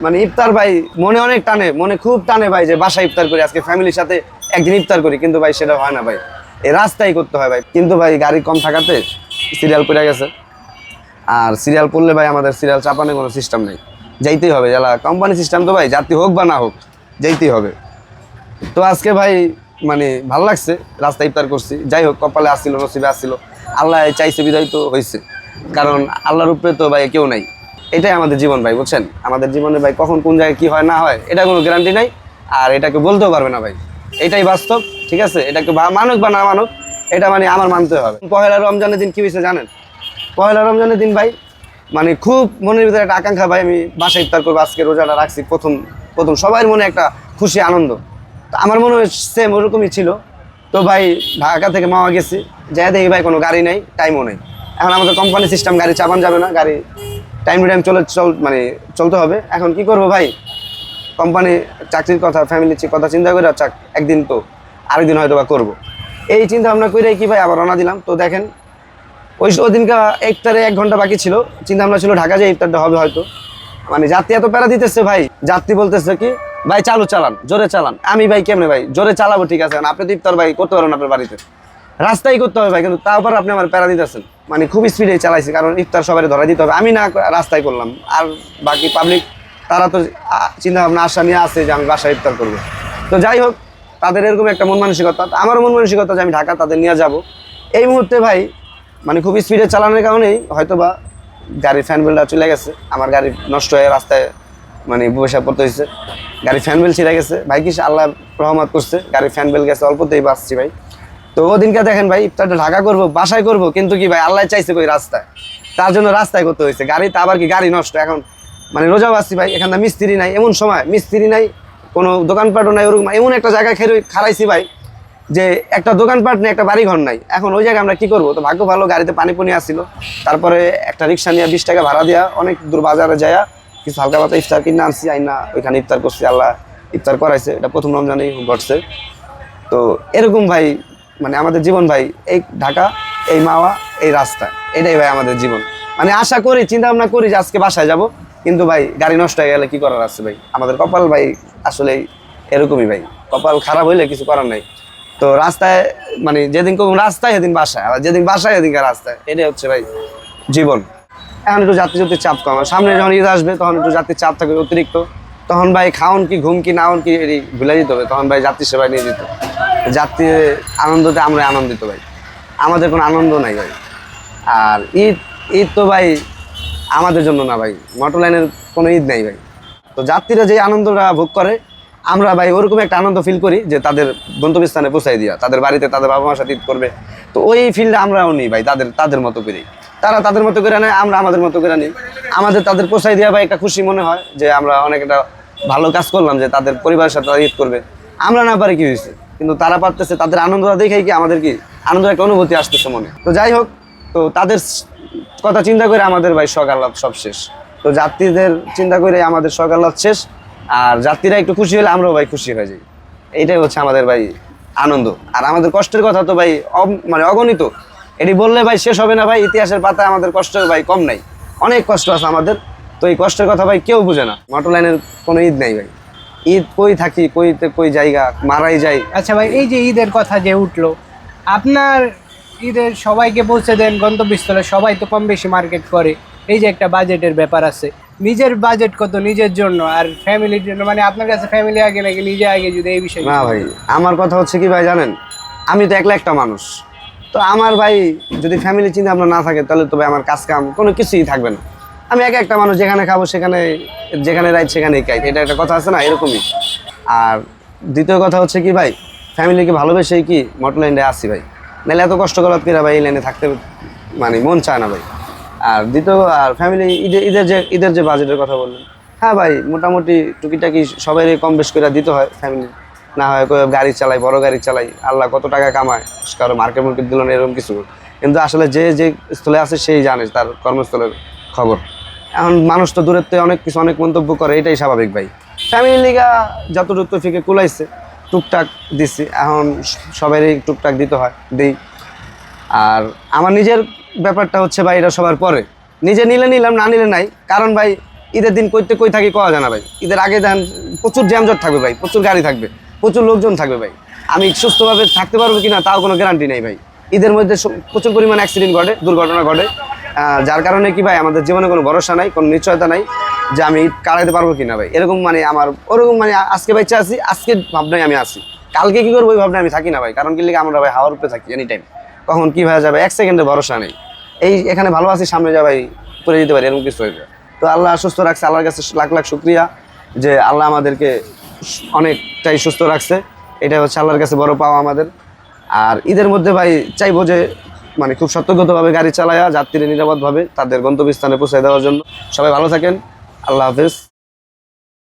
মানে ইফতার ভাই মনে অনেক টানে, মনে খুব টানে ভাই যে বাসা ইফতার করি, আজকে ফ্যামিলির সাথে একদিন ইফতার করি। কিন্তু ভাই সেটা হয় না ভাই। এই রাস্তায় করতে হয় ভাই। কিন্তু ভাই গাড়ি কম থাকাতে সিরিয়াল পড়ে গেছে। আর সিরিয়াল পড়লে ভাই আমাদের সিরিয়াল চাপানোর কোনো সিস্টেম নেই। যাইতেই হবে যারা কোম্পানি সিস্টেম তো ভাই যাত্রী হোক বা না হোক, যাইতেই হবে। তো আজকে ভাই মানে ভালো লাগছে রাস্তা ইফতার করছি। যাই হোক, কপালে আসছিল, নসিবে আসছিল। আল্লাহ চাইছে বিদায় তো হয়েছে কারণ আল্লাহর উপরে তো ভাই কেউ নাই। এটাই আমাদের জীবন ভাই, বুঝছেন? আমাদের জীবনে ভাই কখন কোন জায়গায় কি হয় না হয়, এটা কোনো গ্যারান্টি নাই। আর এটাকে বলতেও পারবে না ভাই। এটাই বাস্তব, ঠিক আছে? এটাকে মানুক বা না মানুক, এটা মানে আমার মানতে হবে। পহেলা রমজানের দিন কি হয়েছে জানেন? পহেলা রমজানের দিন ভাই মানে খুব মনের ভিতরে একটা আকাঙ্ক্ষা ভাই, আমি বাসায় ইফতার করব, আজকে রোজাটা রাখছি, প্রথম প্রথম সবার মনে একটা খুশি, আনন্দ। তো আমার মনে হয় সেম ওরকমই ছিল। তো ভাই, ঢাকা থেকে মাওয়া গেছি, যাই দেখি ভাই, কোনো গাড়ি নেই টাইমও নেই। এখন আমাদের কোম্পানি সিস্টেম গাড়ি চাপান যাবে না, গাড়ি টাইম টু টাইম চলে, চল মানে চলতে হবে। এখন কি করব ভাই? কোম্পানি চাকরির কথা ফ্যামিলির কথা চিন্তা করে চাক একদিন তো আরেকদিন হয়তো বা করব। এই চিন্তা ভাবনা করে কি ভাই, আবার রওনা দিলাম। তো দেখেন, ওই ওই দিনকা ইফতারে এক ঘণ্টা বাকি ছিল। চিন্তা ভাবনা ছিল ঢাকা যে ইফতারটা হবে হয়তো। মানে যাত্রী এত প্যারা দিতেছে ভাই। যাত্রী বলতেছে কি, ভাই, চালু চালান, জোরে চালান। আমি ভাই কেমনে ভাই, জোরে চালাবো, ঠিক আছে। আপনি তো ইফতার ভাই করতে পারেন আপনার বাড়িতে। রাস্তায় করতে হবে ভাই, কিন্তু তারপর আপনি আমার প্যারা দিতেছেন। মানে খুব স্পিডে চালাইছি, কারণ ইফতার সবাই ধরা দিতে হবে। আমি না রাস্তায় করলাম। আর বাকি পাবলিক তারা তো চিন্তা ভাবনা আশা নিয়ে আসে যে আমি বাসায় ইফতার করব। তো যাই হোক, তাদের এরকম একটা মন মানসিকতা। আমারও মন মানসিকতা যে আমি ঢাকা তাদের নিয়ে যাব। এই মুহূর্তে ভাই মানে খুব স্পিডে চালানোর কারণেই হয়তো বা গাড়ির ফ্যান বেলটা চলে গেছে। আমার গাড়ি নষ্ট হয়ে রাস্তায় মানে বসে পড়তে হয়েছে গাড়ির ফ্যান বেল ছিঁড়ে গেছে। ভাই কি আল্লাহ রহমত করছে, গাড়ির ফ্যান বেল গেছে, অল্পতেই বাঁচছি ভাই। তো ওদিনকে দেখেন ভাই, ইফতারটা ঢাকা করব, বাসায় করব, কিন্তু কি ভাই, আল্লাহ চাইছে ওই রাস্তায়। তার জন্য রাস্তায় করতে হয়েছে। গাড়িতে আবার কি গাড়ি নষ্ট? এখন মানে রোজাও বাসছি ভাই, এখানে মিস্ত্রি নাই, এমন সময় মিস্ত্রি নাই, কোনো দোকানপাটও নাই, ওরকম এমন একটা জায়গায় খেয়ে খারাইছি ভাই, যে একটা দোকানপাট নেই, একটা বাড়ি ঘর নাই। এখন ওই জায়গায় আমরা কি করব? তো ভাগ্য ভালো, গাড়িতে পানি পুনি আসছিল। তারপরে একটা রিক্সা নিয়ে বিশ টাকা ভাড়া দেওয়া অনেক দূর বাজারে যায় কিছু হালকা পাতা ইফতার কিনে আনছি, আইনা ওইখানে ইফতার করছি, আল্লাহ ইফতার করাইছে। এটা প্রথম রমজানেই ঘটছে। তো এরকম ভাই মানে আমাদের জীবন ভাই, এই ঢাকা, এই মাওয়া, এই রাস্তা, এটাই ভাই আমাদের জীবন। মানে আশা করি, চিন্তা ভাবনা করি যে আজকে বাসায় যাব, কিন্তু ভাই গাড়ি নষ্ট হয়ে গেলে কি করার আছে ভাই? আমাদের কপাল ভাই আসলে এরকমই ভাই। কপাল খারাপ হইলে কিছু করার নাই। তো রাস্তায় মানে যেদিন কোন রাস্তায়, সেদিন বাসায়, আর যেদিন বাসায়, সেদিনকার রাস্তায়। এটাই হচ্ছে ভাই জীবন। এখন একটু যাত্রী যাত্রীর চাপ কম। সামনে যখন ঈদ আসবে, তখন একটু যাত্রীর চাপ থাকবে অতিরিক্ত। তখন ভাই খাওন কি, ঘুম কি নাওন কি ভুলে দিতে হবে। তখন ভাই যাত্রী সেবায় নিয়ে দিত যাত্রীর আনন্দতে আমরা আনন্দিত ভাই। আমাদের কোনো আনন্দ নাই ভাই। আর ঈদ ঈদ তো ভাই আমাদের জন্য না ভাই। মোটর লাইনের কোনো ঈদ নাই ভাই। তো যাত্রীরা যে আনন্দটা ভোগ করে, আমরা ভাই ওরকম একটা আনন্দ ফিল করি যে তাদের গন্তব্যস্থানে পৌঁছাই দিয়া। তাদের বাড়িতে তাদের বাবা মার সাথে ঈদ করবে। তো ওই ফিল্ডে আমরাও নিই ভাই, তাদের তাদের মতো করি তারা তাদের মতো করে নেয়, আমরা আমাদের মতো করে নিই। আমাদের তাদের পোষাই দেওয়া ভাই একটা খুশি মনে হয় যে আমরা অনেক একটা ভালো কাজ করলাম যে তাদের পরিবারের সাথে ঈদ করবে। আমরা না পারি কি হয়েছে? কিন্তু তারা পারতেছে তাদের আনন্দটা দেখেই কি আমাদের কি আনন্দের একটা অনুভূতি আসতেছে মনে। তো যাই হোক, তো তাদের কথা চিন্তা করে আমাদের ভাই লাভ সব শেষ। তো যাত্রীদের চিন্তা করে আমাদের সকাল লাভ শেষ। আর যাত্রীরা একটু খুশি হলে আমরাও ভাই খুশি হয়ে যাই। এইটাই হচ্ছে আমাদের ভাই আনন্দ। আর আমাদের কষ্টের কথা তো ভাই মানে অগণিত। এটি বললে ভাই শেষ হবে না ভাই, ইতিহাসের পাতায় আমাদের কষ্ট ভাই কম নাই। অনেক কষ্ট আছে আমাদের। তো এই কষ্টের কথা ভাই কেউ বুঝে না। মোটর লাইনের কোনো ঈদ নেই ভাই। ঈদ কই থাকি কইতে কই জায়গা মারাই যাই। আচ্ছা ভাই এই যে ঈদের কথা যে উঠল আপনার ঈদের সবাইকে পৌঁছে দেন গন্তব্যস্থলে সবাই তো কম বেশি মার্কেট করে। এই যে একটা বাজেটের ব্যাপার আছে। নিজের বাজেট কত নিজের জন্য আর ফ্যামিলির জন্য মানে আপনার কাছে ফ্যামিলি আগে নাকি নিজে আগে যদি এই বিষয়ে না ভাই আমার কথা হচ্ছে কি ভাই জানেন? আমি তো একলা একটা মানুষ। তো আমার ভাই যদি ফ্যামিলি চিন্তা ভাবনা না থাকে তাহলে তো ভাই আমার কাজ কাম কোনো কিছুই থাকবে না। আমি একা একটা মানুষ যেখানে খাব সেখানে, যেখানে রাইট সেখানেই খাই। এটা একটা কথা আছে না, এরকমই। আর দ্বিতীয় কথা হচ্ছে কি ভাই, ফ্যামিলিকে ভালোবেসেই কি মোটর লাইনে আসি ভাই? নাহলে এত কষ্ট করার কিরা ভাই এই লাইনে থাকতে মানে মন চায় না ভাই। আর দ্বিতীয়, আর ফ্যামিলি ঈদের ঈদের যে ঈদের যে বাজেটের কথা বললেন হ্যাঁ ভাই, মোটামুটি টুকিটাকি সবাই কম বেশ করে দিতে হয় ফ্যামিলি না হয় গাড়ি চালাই বড় গাড়ি চালাই আল্লাহ কত টাকা কামায়, কারও মার্কেট মার্কেট দিল না, এরকম কিছু। কিন্তু আসলে যে যে স্থলে আছে সেই জানে, তার কর্মস্থলের খবর। এখন মানুষ তো দূরের থেকে অনেক কিছু, অনেক মন্তব্য করে, এটাই স্বাভাবিক ভাই। ফ্যামিলি লিগা যতটুকু ফিকে কুলাইছে, টুকটাক দিছি, এখন সবারই টুকটাক দিতে হয়, দিই। আর আমার নিজের ব্যাপারটা হচ্ছে ভাই, এটা সবার পরে। নিজে নিলে নিলাম, না নিলে নাই। কারণ ভাই, ঈদের দিন কইতে কই থাকি কওয়া যায় না ভাই। ঈদের আগে দেন প্রচুর জ্যামজট থাকবে ভাই, প্রচুর গাড়ি থাকবে, প্রচুর লোকজন থাকবে ভাই। আমি সুস্থভাবে থাকতে পারব কিনা, তাও কোনো গ্যারান্টি নেই ভাই। ঈদের মধ্যে প্রচুর পরিমাণ অ্যাক্সিডেন্ট ঘটে, দুর্ঘটনা ঘটে। যার কারণে কি ভাই, আমাদের জীবনে কোনো ভরসা নাই, কোনো নিশ্চয়তা নাই যে আমি কাটাইতে পারব কিনা ভাই। এরকম মানে আমার, ওরকম মানে আজকে বাইচে আছি, আজকে ভাবনায় আমি আছি। কালকে কি করব ওই ভাবনায় আমি থাকি না ভাই, কারণ কি লিগে আমরা ভাই হাওয়ার উপরে থাকি এনি টাইম কখন কি হয়ে যাবে, এক সেকেন্ডে ভরসা নেই। এই এখানে ভালো আছি, সামনে যা ভাই, পড়ে যেতে পারি, এরকম কিছু হয়েছে তো আল্লাহ সুস্থ রাখছে, আল্লাহর কাছে লাখ লাখ শুক্রিয়া যে আল্লাহ আমাদেরকে অনেকটাই সুস্থ রাখছে। এটা হচ্ছে আল্লাহর কাছে বড় পাওয়া আমাদের। আর ঈদের মধ্যে ভাই, চাইব যে মানে খুব সতর্কতভাবে গাড়ি চালায়া যাত্রীরা নিরাপদভাবে তাদের গন্তব্যস্থানে পৌঁছে দেওয়ার জন্য। সবাই ভালো থাকেন। আল্লাহ হাফেজ।